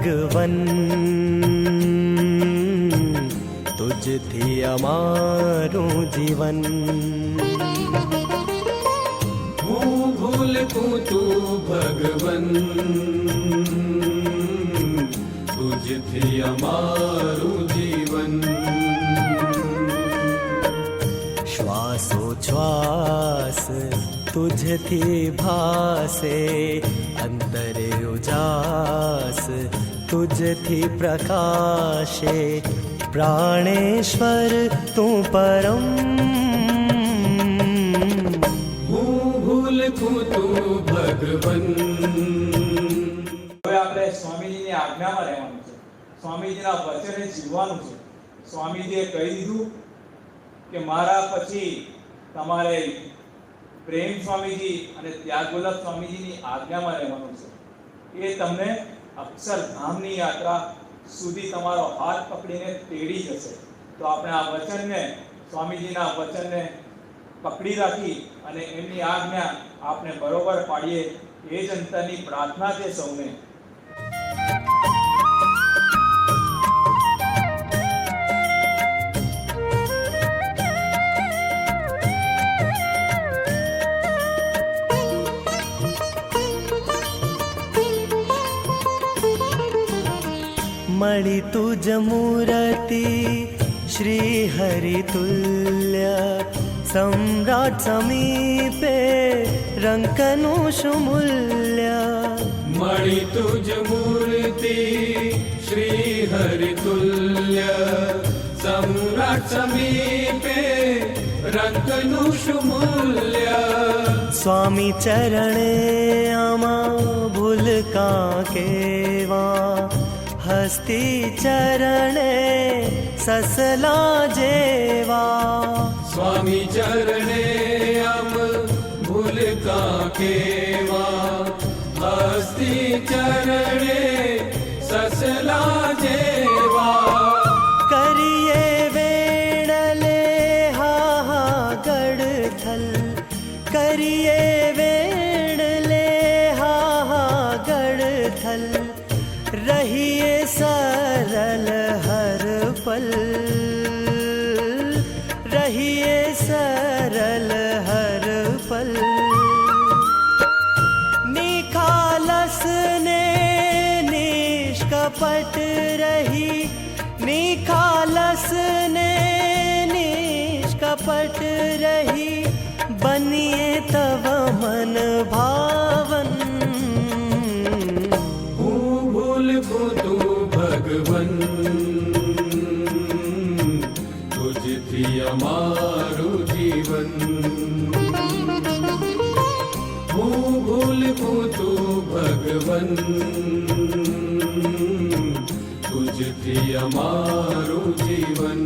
ભગવન તુજથી અમારું જીવન હું ભૂલકું તું ભગવન તુજથી અમારું જીવન શ્વાસોચ્છ્વાસ તુજથી ભાસે અંતરે ઉજાસ તુજથી પ્રકાશે પ્રાણેશ્વર તું પરમ હું ભૂલકું તું ભગવન હવે આપણે સ્વામીજીની આજ્ઞામાં રહેવાનું છે. સ્વામીજીના વચને જીવવાનું છે. સ્વામીજીએ કહી દીધું કે મારા પછી તમારે પ્રેમ સ્વામીજી અને ત્યાગવલ્લભ સ્વામીજીની આજ્ઞામાં રહેવાનું છે. એ તમને અક્ષરધામની યાત્રા સુધી તમારો હાથ પકડીને તેડી જશે. તો આપણે આ વચનને, સ્વામીજીના વચનને પકડી રાખી અને એમની આજ્ઞા આપણે બરોબર પાડીએ. એ જ અંતરની પ્રાર્થના છે સૌને. मळी तुझ मूरती श्रीहरितुल्य सम्राट् समीपे रङ्कनुषु मूल्य मणि तुझ मूर्ति श्रीहरितुल्य सम्राट् समीपे रङ्कनुषु मूल्य स्वामी चरणे अमा भुलका केवा। હસ્તી ચરણે સસલા જેવા. સ્વામી ચરણે અમ ભૂલ કા કેવા હસ્તી ચરણે સસલા જેવા. કરીએ વેણલે હા હા ગડથલ કરીએ सरल हर पल। रहिए सरल हर पल। निखालस ने निष्कपट रही। निखालस ने निष्कपट તુજથી અમારું જીવન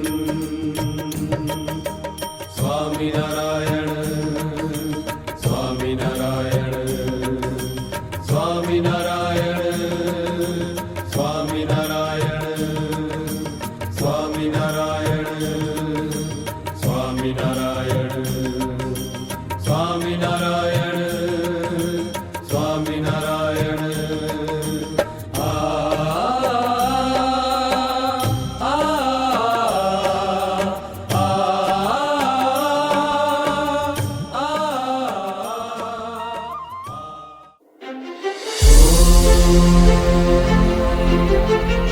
સ્વામિનારાયણ સ્વામિનારાયણ સ્વામિનારાયણ સ્વામિનારાયણ સ્વામિનારાયણ સ્વામિનારાયણ Thank you.